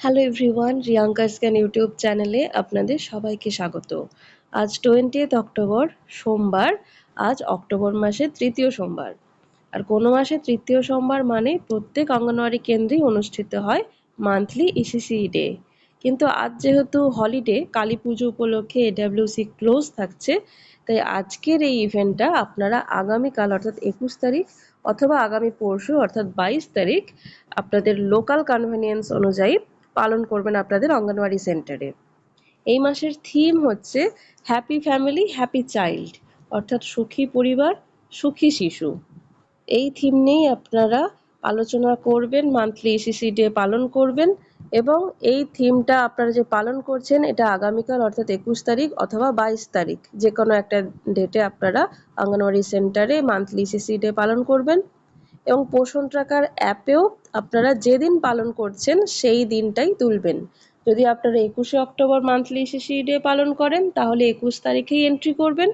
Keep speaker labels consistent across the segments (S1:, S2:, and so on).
S1: Hello everyone রিয়াঙ্কা স্ক্যান YouTube চ্যানেলে আপনাদের সবাইকে স্বাগত। আজ টোয়েন্টিয়েথ অক্টোবর সোমবার, আজ অক্টোবর মাসের তৃতীয় সোমবার। আর কোনো মাসে তৃতীয় সোমবার মানে প্রত্যেক অঙ্গনওয়াড়ি কেন্দ্রেই অনুষ্ঠিত হয় মান্থলি ইসিসি ডে কিন্তু আজ যেহেতু হলিডে কালী পুজো উপলক্ষে এডাব্লিউসি ক্লোজ থাকছে, তাই আজকের এই ইভেন্টটা আপনারা আগামীকাল, অর্থাৎ একুশ তারিখ অথবা আগামী পরশু, অর্থাৎ বাইশ তারিখ, আপনাদের লোকাল কনভেনিয়েন্স অনুযায়ী পালন করবেন আপনাদের অঙ্গনওয়াড়ি সেন্টারে। এই মাসের থিম হচ্ছে হ্যাপি ফ্যামিলি হ্যাপি চাইল্ড অর্থাৎ সুখী পরিবার, সুখী শিশু। এই থিম নিয়েই আপনারা আলোচনা করবেন মান্থলি ইসিসি ডে পালন করবেন এবং এই থিমটা আপনারা যে পালন করছেন, এটা আগামীকাল অর্থাৎ একুশ তারিখ অথবা বাইশ তারিখ যে কোনো একটা ডেটে আপনারা অঙ্গনওয়াড়ি সেন্টারে মান্থলি ইসিসি ডে পালন করবেন। এবং পোষণ ট্রাকার অ্যাপেও আপনারা যেদিন পালন করছেন, সেই দিনটাই তুলবেন। যদি আপনারা একুশে অক্টোবর মান্থলি ইসিসি ডে পালন করেন, তাহলে একুশ তারিখেই এন্ট্রি করবেন।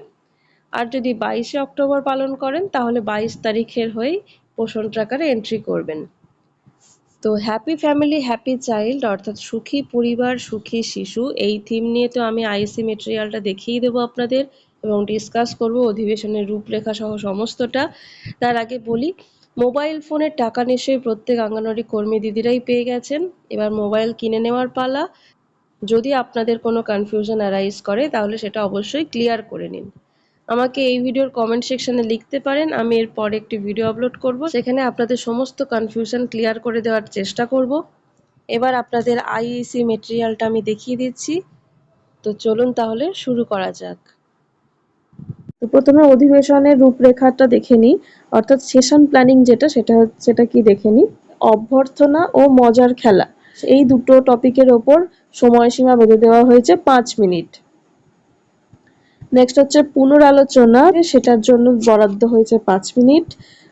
S1: আর যদি বাইশে অক্টোবর পালন করেন, তাহলে বাইশ তারিখের হয়েই পোষণ ট্রাকারে এন্ট্রি করবেন। তো হ্যাপি ফ্যামিলি হ্যাপি চাইল্ড অর্থাৎ সুখী পরিবার, সুখী শিশু, এই থিম নিয়ে তো আমি আইসি মেটেরিয়ালটা দেখিয়ে দেবো আপনাদের এবং ডিসকাস করব অধিবেশনের রূপরেখা সহ সমস্তটা। তার আগে বলি মোবাইল ফোনের টাকা নিশ্চয়ই প্রত্যেক আঙ্গনওয়াড়ি কর্মী দিদিরাই পেয়ে গেছেন। এবার মোবাইল কিনে নেওয়ার পালা। যদি আপনাদের কোনো কনফিউশন অ্যারাইজ করে, তাহলে সেটা অবশ্যই ক্লিয়ার করে নিন। আমাকে এই ভিডিওর কমেন্ট সেকশনে লিখতে পারেন। আমি এরপর একটি ভিডিও আপলোড করব। সেখানে আপনাদের সমস্ত কনফিউশন ক্লিয়ার করে দেওয়ার চেষ্টা করব। এবার আপনাদের আইইসি মেটেরিয়ালটা আমি দেখিয়ে দিচ্ছি। তো চলুন তাহলে শুরু করা যাক। প্রথমে অধিবেশনের রূপরেখাটা দেখে নিই। অর্থাৎ সেশন প্ল্যানিং যেটা, সেটা সেটা কি দেখে নিই অভ্যর্থনা ও মজার খেলা। এই দুটো টপিকের ওপর সময়সীমা বেঁধে দেওয়া হয়েছে পাঁচ মিনিট। নেক্সট হচ্ছে পুনরালোচনা, সেটার জন্য বরাদ্দ হয়েছে পাঁচ মিনিট।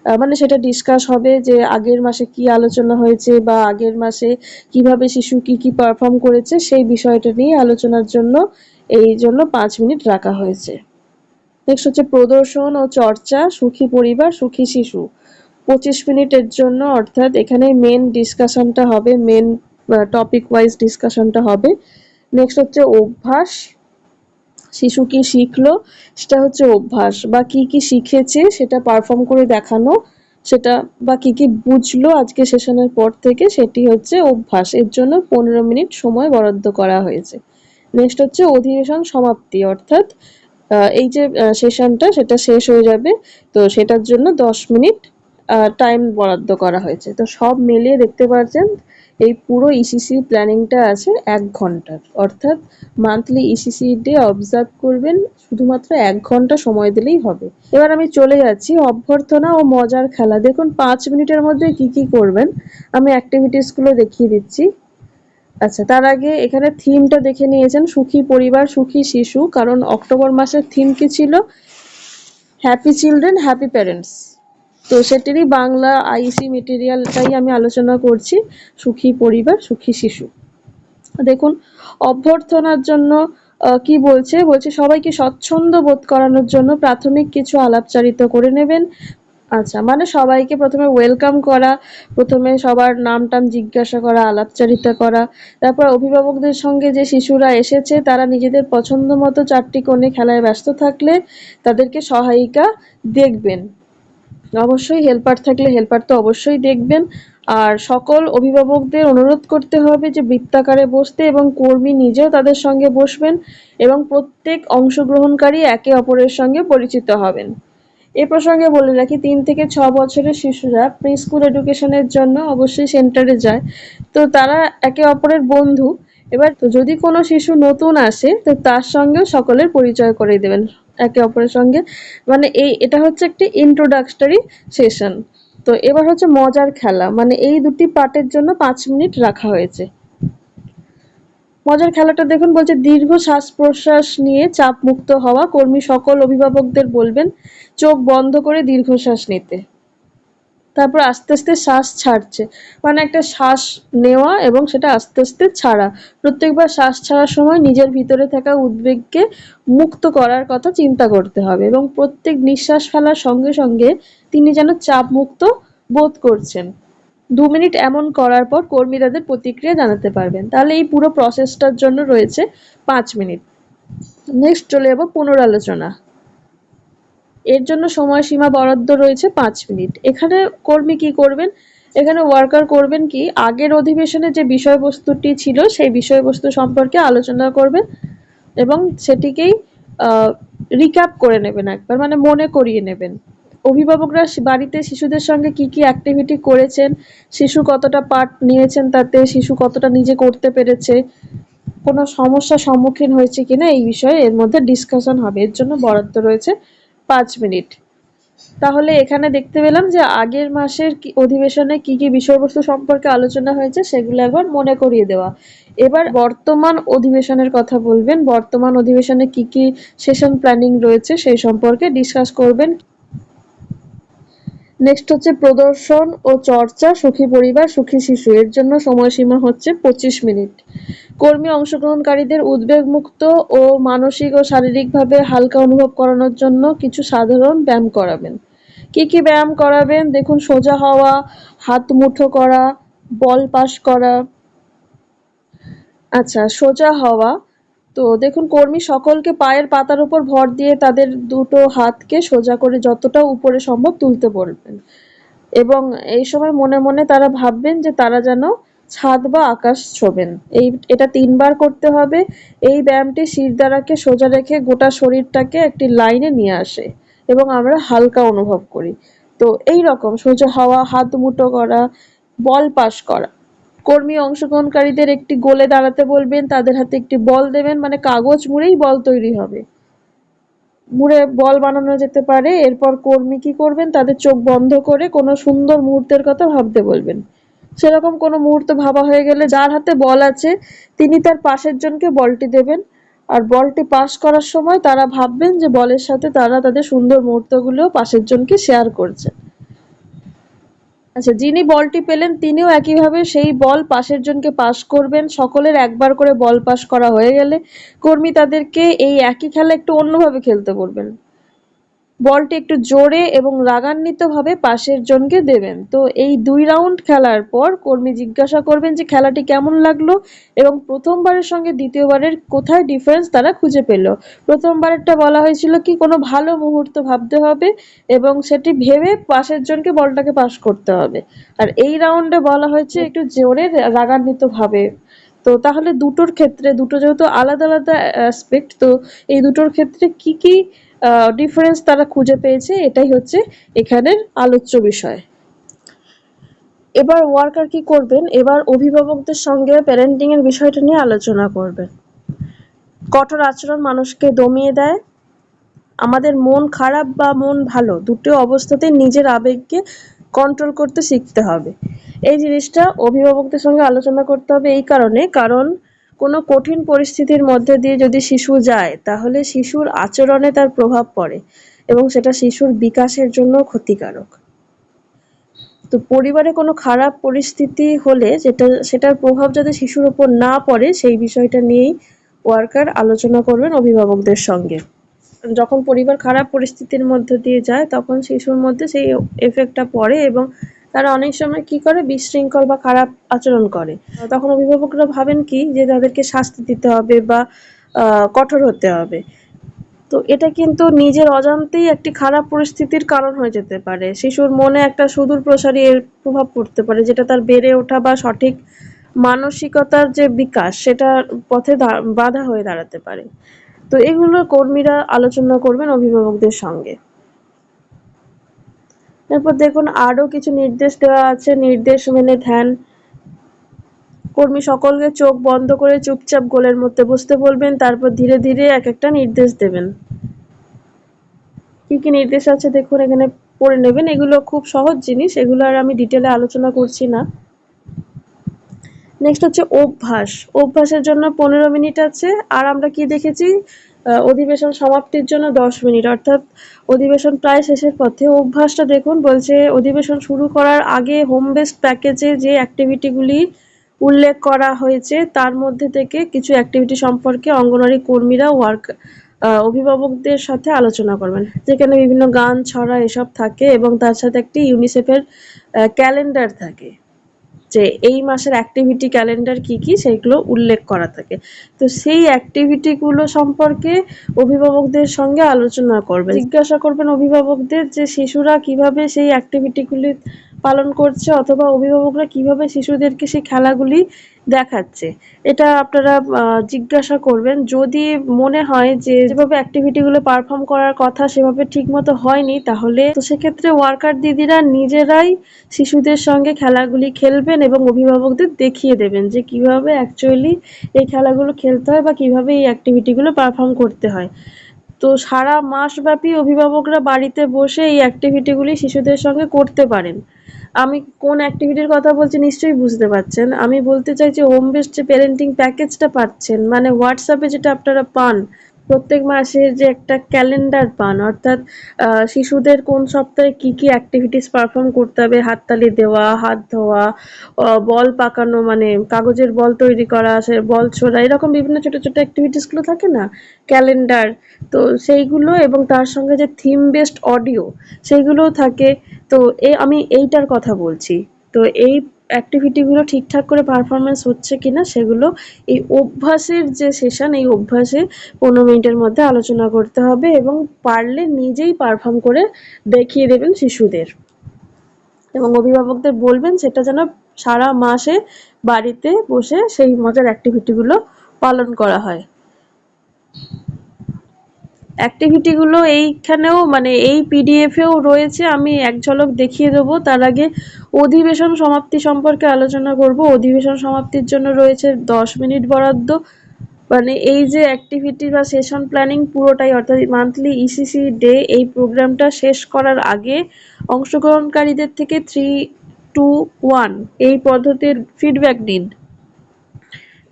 S1: মানে সেটা ডিসকাস হবে যে আগের মাসে কি আলোচনা হয়েছে বা আগের মাসে কীভাবে শিশু কি কি পারফর্ম করেছে, সেই বিষয়টা নিয়ে আলোচনার জন্য, এই জন্য পাঁচ মিনিট রাখা হয়েছে। নেক্সট হচ্ছে প্রদর্শন ও চর্চা, সুখী পরিবার, সুখী শিশু। পঁচিশ মিনিটের জন্য অর্থাৎ এখানে মেন ডিসকাশনটা হবে মেন টপিক ওয়াইজ ডিসকাশনটা হবে। নেক্সট হচ্ছে অভ্যাস। শিশু কি শিখলো? সেটা হচ্ছে অভ্যাস। বা কি কি শিখেছে সেটা পারফর্ম করে দেখানো, সেটা বা কি কি বুঝলো আজকে সেশনের পর থেকে, সেটি হচ্ছে অভ্যাস। এর জন্য পনেরো মিনিট সময় বরাদ্দ করা হয়েছে। নেক্সট হচ্ছে অধিবেশন সমাপ্তি, অর্থাৎ এই যে সেশনটা, সেটা শেষ হয়ে যাবে। তো সেটার জন্য দশ মিনিট টাইম বরাদ্দ করা হয়েছে। তো সব মিলিয়ে দেখতে পাচ্ছেন এই পুরো ইসিসি e প্ল্যানিংটা আছে এক ঘণ্টার। অর্থাৎ মান্থলি ইসিসি ডে অবজার্ভ করবেন, শুধুমাত্র এক ঘণ্টা সময় দিলেই হবে। এবার আমি চলে যাচ্ছি অভ্যর্থনা ও মজার খেলা। দেখুন, পাঁচ মিনিটের মধ্যে কি কি করবেন, আমি অ্যাক্টিভিটিসগুলো দেখিয়ে দিচ্ছি। আচ্ছা তার আগে এখানে থিমটা দেখে নিয়েছেন, সুখী পরিবার, সুখী শিশু, কারণ অক্টোবর মাসের থিম কি ছিল? হ্যাপি চিলড্রেন হ্যাপি প্যারেন্টস তো সেটিরই বাংলা আইসি মেটেরিয়ালটাই আমি আলোচনা করছি, সুখী পরিবার, সুখী শিশু। দেখুন, অভ্যর্থনার জন্য কি বলছে? বলছে, সবাইকে স্বচ্ছন্দ বোধ করানোর জন্য প্রাথমিক কিছু আলাপচারিত করে নেবেন। আচ্ছা মানে সবাইকে প্রথমে ওয়েলকাম করা, প্রথমে সবার নাম টাম জিজ্ঞাসা করা, আলাপচারিতা করা, তারপর অভিভাবকদের সঙ্গে যে শিশুরা এসেছে, তারা নিজেদের পছন্দ মতো চারটি কোণে খেলায় ব্যস্ত থাকলে তাদেরকে সহায়িকা দেখবেন। অবশ্যই হেল্পার থাকলে হেল্পার তো অবশ্যই দেখবেন। আর সকল অভিভাবকদের অনুরোধ করতে হবে যে বৃত্তাকারে বসতে এবং কর্মী নিজেও তাদের সঙ্গে বসবেন এবং প্রত্যেক অংশগ্রহণকারী একে অপরের সঙ্গে পরিচিত হবেন। এ প্রসঙ্গে বলে রাখি তিন থেকে ছ বছরের শিশুরা প্রি স্কুল এডুকেশনের জন্য অবশ্যই সেন্টারে যায়। তো তারা একে অপরের বন্ধু। এবার যদি কোনো শিশু নতুন আসে, তো তার সঙ্গেও সকলের পরিচয় করে দেবেন একে অপরের সঙ্গে। মানে এই, এটা হচ্ছে একটি ইন্ট্রোডাক্টরি সেশন তো এবার হচ্ছে মজার খেলা। মানে এই দুটি পার্টের জন্য পাঁচ মিনিট রাখা হয়েছে। মজার খেলাটা দেখুন, বলছে দীর্ঘ শ্বাস প্রশ্বাস নিয়ে চাপ মুক্ত হওয়া। কর্মী সকল অভিভাবকদের বলবেন, চোখ বন্ধ করে দীর্ঘশ্বাস নিতে। তারপর আস্তে আস্তে শ্বাস ছাড়ছে। মানে একটা শ্বাস নেওয়া এবং সেটা আস্তে আস্তে ছাড়া। প্রত্যেকবার শ্বাস ছাড়ার সময় নিজের ভিতরে থাকা উদ্বেগকে মুক্ত করার কথা চিন্তা করতে হবে এবং প্রত্যেক নিঃশ্বাস ফেলার সঙ্গে সঙ্গে তিনি যেন চাপ মুক্ত বোধ করছেন। দু মিনিট এমন করার পর কর্মী তাদের প্রতিক্রিয়া জানাতে পারবেন। তাহলে এই পুরো প্রসেসটার জন্য রয়েছে পাঁচ মিনিট। নেক্সট চলে যাব পুনরালোচনা। এর জন্য সময়সীমা বরাদ্দ রয়েছে পাঁচ মিনিট। এখানে কর্মী কি করবেন? এখানে ওয়ার্কার করবেন কি? আগের অধিবেশনে যে বিষয়বস্তুটি ছিল, সেই বিষয়বস্তু সম্পর্কে আলোচনা করবেন এবং সেটিকেই রিক্যাপ করে নেবেন একবার মানে মনে করিয়ে নেবেন। অভিভাবকরা বাড়িতে শিশুদের সঙ্গে কি কি অ্যাক্টিভিটি করেছেন, শিশু কতটা পার্ট নিয়েছেন তাতে, শিশু কতটা নিজে করতে পেরেছে, কোনো সমস্যার সম্মুখীন হয়েছে কিনা এই বিষয়ে এর মধ্যে ডিসকাশন হবে। এর জন্য বরাদ্দ রয়েছে পাঁচ মিনিট। তাহলে এখানে দেখতে পেলাম যে আগের মাসের অধিবেশনে কি কি বিষয়বস্তু সম্পর্কে আলোচনা হয়েছে সেগুলো একবার মনে করিয়ে দেওয়া। এবার বর্তমান অধিবেশনের কথা বলবেন। বর্তমান অধিবেশনে কি কি সেশন প্ল্যানিং রয়েছে সেই সম্পর্কে ডিসকাস করবেন। নেক্সট হচ্ছে প্রদর্শন ও চর্চা, সুখী পরিবার, সুখী শিশু। এর জন্য সময়সীমা হচ্ছে পঁচিশ মিনিট। কর্মী অংশগ্রহণকারীদের উদ্বেগ মুক্ত ও মানসিক ও শারীরিকভাবে হালকা অনুভব করানোর জন্য কিছু সাধারণ ব্যায়াম করাবেন। কি কি ব্যায়াম করাবেন? দেখুন, সোজা হওয়া, হাত মুঠো করা, বল পাস করা। আচ্ছা সোজা হওয়া তো দেখুন, কর্মী সকলকে পায়ের পাতার উপর ভর দিয়ে তাদের দুটো হাতকে সোজা করে যতটা উপরে সম্ভব তুলতে বলবেন। এবং এই সময় মনে মনে তারা ভাববেন যে তারা যেন ছাদ বা আকাশ ছোবেন। এই, এটা তিনবার করতে হবে। এই ব্যায়ামটি শিরদাঁড়াকে সোজা রেখে গোটা শরীরটাকে একটি লাইনে নিয়ে আসে এবং আমরা হালকা অনুভব করি। তো এই রকম, সোজা হওয়া, হাত মুঠো করা, বল পাস করা। কর্মী অংশগ্রহণকারীদের একটি গোলে দাঁড়াতে বলবেন, তাদের হাতে একটি বল দেবেন মানে কাগজ মুড়েই বল তৈরি হবে। মুড়ে বল বানানো যেতে পারে, এরপর কর্মী কি করবেন, তাদের চোখ বন্ধ করে কোনো সুন্দর মুহূর্তের কথা ভাবতে বলবেন। সেরকম কোনো মুহূর্ত ভাবা হয়ে গেলে যার হাতে বল আছে, তিনি তার পাশের জনকে বলটি দেবেন। আর বলটি পাস করার সময় তারা ভাববেন যে বলের সাথে তারা তাদের সুন্দর মুহূর্তগুলো পাশের জনকে শেয়ার করছে আচ্ছা যিনি বলটি পেলেন, তিনিও একইভাবে সেই বল পাশের জনকে পাস করবেন। সকলের একবার করে বল পাস করা হয়ে গেলে কর্মী তাদেরকে এই একই খেলা একটু অন্যভাবে খেলতে বলবেন। বলটি একটু জোরে এবং রাগান্বিতভাবে পাশের জনকে দেবেন। তো এই দুই রাউন্ড খেলার পর কর্মী জিজ্ঞাসা করবেন যে খেলাটি কেমন লাগল এবং প্রথমবারের সঙ্গে দ্বিতীয়বারের কোথায় ডিফারেন্স তারা খুঁজে পেল। প্রথমবারেরটা বলা হয়েছিল কি কোনো ভালো মুহূর্ত ভাবতে হবে এবং সেটি ভেবে পাশের জনকে বলটাকে পাস করতে হবে। আর এই রাউন্ডে বলা হয়েছে একটু জোরে রাগান্বিতভাবে। তো তাহলে দুটোর ক্ষেত্রে, দুটো যেহেতু আলাদা আলাদা অ্যাসপেক্ট তো এই দুটোর ক্ষেত্রে কি কি ডিফারেন্স তারা খুঁজে পেয়েছে, এটাই হচ্ছে এখানের আলোচ্য বিষয়। এবার ওয়ার্কার কি করবেন? এবার অভিভাবকদের সঙ্গে প্যারেন্টিং এর বিষয়টা নিয়ে আলোচনা করবেন। কঠোর আচরণ মানুষকে দমিয়ে দেয়। আমাদের মন খারাপ বা মন ভালো, দুটো অবস্থাতেই নিজের আবেগকে কন্ট্রোল করতে শিখতে হবে। এই জিনিসটা অভিভাবকদের সঙ্গে আলোচনা করতে হবে এই কারণে, কারণ কোনো কঠিন পরিস্থিতির মধ্যে দিয়ে যদি শিশু যায়, তাহলে শিশুর আচরণে তার প্রভাব পড়ে এবং সেটা শিশুর বিকাশের জন্য ক্ষতিকারক। তো পরিবারে কোনো খারাপ পরিস্থিতি হলে যেটা, সেটার প্রভাব যাতে শিশুর উপর না পড়ে, সেই বিষয়টা নিয়েই ওয়ার্কার আলোচনা করবেন অভিভাবকদের সঙ্গে। যখন পরিবার খারাপ পরিস্থিতির মধ্যে দিয়ে যায়, তখন শিশুর মধ্যে সেই এফেক্টটা পড়ে এবং তারা অনেক সময় কি করে? বিশৃঙ্খল বা খারাপ আচরণ করে। তখন অভিভাবকরা ভাবেন কি? যে তাদেরকে শাস্তি দিতে হবে বা কঠোর হতে হবে। তো এটা কিন্তু নিজের অজান্তেই একটি খারাপ পরিস্থিতির কারণ হয়ে যেতে পারে। শিশুর মনে একটা সুদূর প্রসারী এর প্রভাব পড়তে পারে, যেটা তার বেড়ে ওঠা বা সঠিক মানসিকতার যে বিকাশ সেটার পথে বাধা হয়ে দাঁড়াতে পারে। তো এগুলো কর্মীরা আলোচনা করবেন অভিভাবকদের সঙ্গে। এরপর দেখুন আরও কিছু নির্দেশ দেওয়া আছে। নির্দেশ মেনে ধ্যান। কর্মী সকলকে চোখ বন্ধ করে চুপচাপ গোলের মধ্যে বসতে বলবেন, তারপর ধীরে ধীরে এক একটা নির্দেশ দেবেন। কি কি নির্দেশ আছে দেখুন এখানে পড়ে নেবেন। এগুলো খুব সহজ জিনিস, এগুলো আর আমি ডিটেলে আলোচনা করছি না। নেক্সট হচ্ছে অভ্যাস। অভ্যাসের জন্য পনেরো মিনিট আছে। আর আমরা কি দেখেছি? অধিবেশন সমাপ্তির জন্য দশ মিনিট। অর্থাৎ অধিবেশন প্রায় শেষের পথে। অভ্যাসটা দেখুন, বলছে অধিবেশন শুরু করার আগে হোম বেসড প্যাকেজে যে অ্যাক্টিভিটিগুলি উল্লেখ করা হয়েছে, তার মধ্যে থেকে কিছু অ্যাক্টিভিটি সম্পর্কে অঙ্গনওয়াড়ি কর্মীরা ওয়ার্ক অভিভাবকদের সাথে আলোচনা করবেন। যেখানে বিভিন্ন গান, ছড়া এসব থাকে এবং তার সাথে একটি ইউনিসেফের ক্যালেন্ডার থাকে। যে এই মাসের অ্যাক্টিভিটি ক্যালেন্ডার কি কি সেইগুলো উল্লেখ করা থাকে। তো সেই অ্যাক্টিভিটিগুলো সম্পর্কে অভিভাবকদের সঙ্গে আলোচনা করবেন। জিজ্ঞাসা করবেন অভিভাবকদের যে শিশুরা কীভাবে সেই অ্যাক্টিভিটিগুলি পালন করছে অথবা অভিভাবকরা কীভাবে শিশুদেরকে সেই খেলাগুলি দেখাচ্ছে। এটা আপনারা জিজ্ঞাসা করবেন। যদি মনে হয় যে যেভাবে অ্যাক্টিভিটিগুলো পারফর্ম করার কথা সেভাবে ঠিকমতো হয়নি, তাহলে তো সেক্ষেত্রে ওয়ার্কার দিদিরা নিজেরাই শিশুদের সঙ্গে খেলাগুলি খেলবেন এবং অভিভাবকদের দেখিয়ে দেবেন যে কীভাবে অ্যাকচুয়ালি এই খেলাগুলো খেলতে হয় বা কীভাবে এই অ্যাক্টিভিটিগুলো পারফর্ম করতে হয়। তো সারা মাসব্যাপী অভিভাবকরা বাড়িতে বসে এই অ্যাক্টিভিটিগুলি শিশুদের সঙ্গে করতে পারেন। আমি কোন অ্যাক্টিভিটির কথা বলছি নিশ্চয়ই বুঝতে পারছেন। আমি বলতে চাইছি হোম বেসড যে প্যারেন্টিং প্যাকেজটা পাচ্ছেন মানে হোয়াটসঅ্যাপে যেটা আপনারা পান প্রত্যেক মাসে যে একটা ক্যালেন্ডার পান, অর্থাৎ শিশুদের কোন সপ্তাহে কি কি অ্যাক্টিভিটিস পারফর্ম করতে হবে, হাততালি দেওয়া, হাত ধোয়া বল পাকানো মানে কাগজের বল তৈরি করা, সে বল ছোড়া, এরকম বিভিন্ন ছোট ছোট অ্যাক্টিভিটিসগুলো থাকে না? ক্যালেন্ডার, তো সেইগুলো এবং তার সঙ্গে যে থিম বেসড অডিও সেইগুলোও থাকে। তো এ, আমি এইটার কথা বলছি। তো এই অ্যাক্টিভিটিগুলো ঠিকঠাক করে পারফরমেন্স হচ্ছে কিনা সেগুলো এই অভ্যাসের যে সেশন এই অভ্যাসে পনেরো মিনিটের মধ্যে আলোচনা করতে হবে এবং পারলে নিজেই পারফর্ম করে দেখিয়ে দেবেন শিশুদের। এবং অভিভাবকদের বলবেন সেটা যেন সারা মাসে বাড়িতে বসে সেই মজার অ্যাক্টিভিটিগুলো পালন করা হয়। অ্যাক্টিভিটিগুলো এইখানেও মানে এই পিডিএফেও রয়েছে, আমি এক ঝলক দেখিয়ে দেবো। তার আগে অধিবেশন সমাপ্তি সম্পর্কে আলোচনা করব। অধিবেশন সমাপ্তির জন্য রয়েছে দশ মিনিট বরাদ্দ। মানে এই যে অ্যাক্টিভিটি বা সেশন প্ল্যানিং পুরোটাই, অর্থাৎ মান্থলি ইসিসি ডে এই প্রোগ্রামটা শেষ করার আগে অংশগ্রহণকারীদের থেকে থ্রি টু ওয়ান এই পদ্ধতির ফিডব্যাক নিন।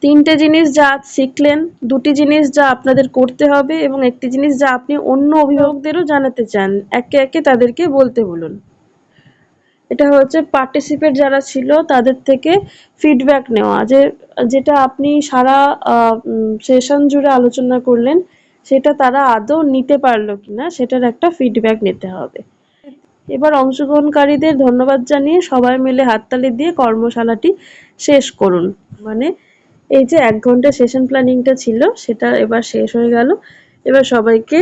S1: তিনটে জিনিস যা শিখলেন, দুটি জিনিস যা আপনাদের করতে হবে এবং একটি জিনিস যা আপনি অন্য অভিভাবকদেরও জানাতে চান, একে একে তাদেরকে বলতে বলুন। এটা হচ্ছে পার্টিসিপেট যারা ছিল, তাদের থেকে ফিডব্যাক নেওয়া। যে, যেটা আপনি সারা সেশন জুড়ে আলোচনা করলেন, সেটা তারা আদৌ নিতে পারল কিনা, সেটার একটা ফিডব্যাক নিতে হবে। এবার অংশগ্রহণকারীদের ধন্যবাদ জানিয়ে সবাই মিলে হাততালি দিয়ে কর্মশালাটি শেষ করুন। মানে এই যে এক ঘণ্টা সেশন প্ল্যানিংটা ছিল, সেটা এবার শেষ হয়ে গেল। এবার সবাইকে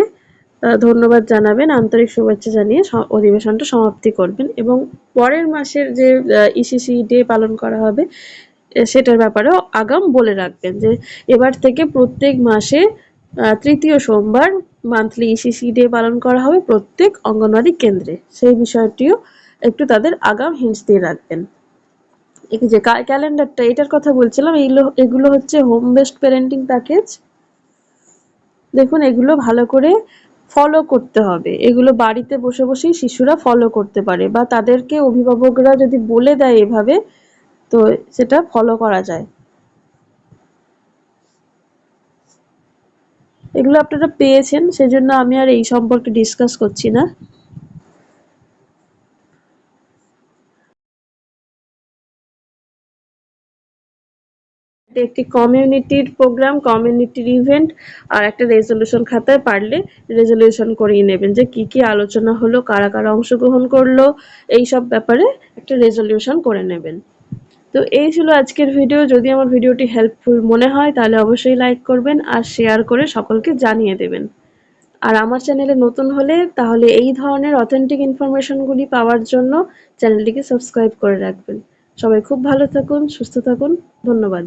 S1: ধন্যবাদ জানাবেন, আন্তরিক শুভেচ্ছা জানিয়ে অধিবেশনটা সমাপ্তি করবেন এবং পরের মাসের যে ইসিসি ডে পালন করা হবে সেটার ব্যাপারেও আগাম বলে রাখবেন যে, এবার থেকে প্রত্যেক মাসে তৃতীয় সোমবার মান্থলি ইসিসি ডে পালন করা হবে প্রত্যেক অঙ্গনওয়াড়ি কেন্দ্রে। সেই বিষয়টিও একটু তাদের আগাম হিন্টস দিয়ে রাখবেন। এই যে ক্যালেন্ডারটা, এটার কথা বলছিলাম এইগুলো এগুলো হচ্ছে হোম বেসড প্যারেন্টিং প্যাকেজ দেখুন, এগুলো ভালো করে ফলো করতে হবে। এগুলো বাড়িতে বসে বসেই শিশুরা ফলো করতে পারে বা তাদেরকে অভিভাবকরা যদি বলে দেয় এভাবে, তো সেটা ফলো করা যায়। এগুলো আপনারা পেয়েছেন, সেজন্য আমি আর এই সম্পর্কে ডিসকাস করছি না। একটি কমিউনিটির প্রোগ্রাম কমিউনিটির ইভেন্ট আর একটা রেজলিউশন খাতায় পারলে রেজলিউশন করিয়ে নেবেন যে কি কি আলোচনা হলো, কারা কারা অংশগ্রহণ করল এই সব ব্যাপারে একটা রেজলিউশন করে নেবেন। তো এই ছিল আজকের ভিডিও যদি আমার ভিডিওটি হেল্পফুল মনে হয়, তাহলে অবশ্যই লাইক করবেন আর শেয়ার করে সকলকে জানিয়ে দেবেন। আর আমার চ্যানেলে নতুন হলে তাহলে এই ধরনের অথেন্টিক ইনফরমেশনগুলি পাওয়ার জন্য চ্যানেলটিকে সাবস্ক্রাইব করে রাখবেন। সবাই খুব ভালো থাকুন, সুস্থ থাকুন। ধন্যবাদ।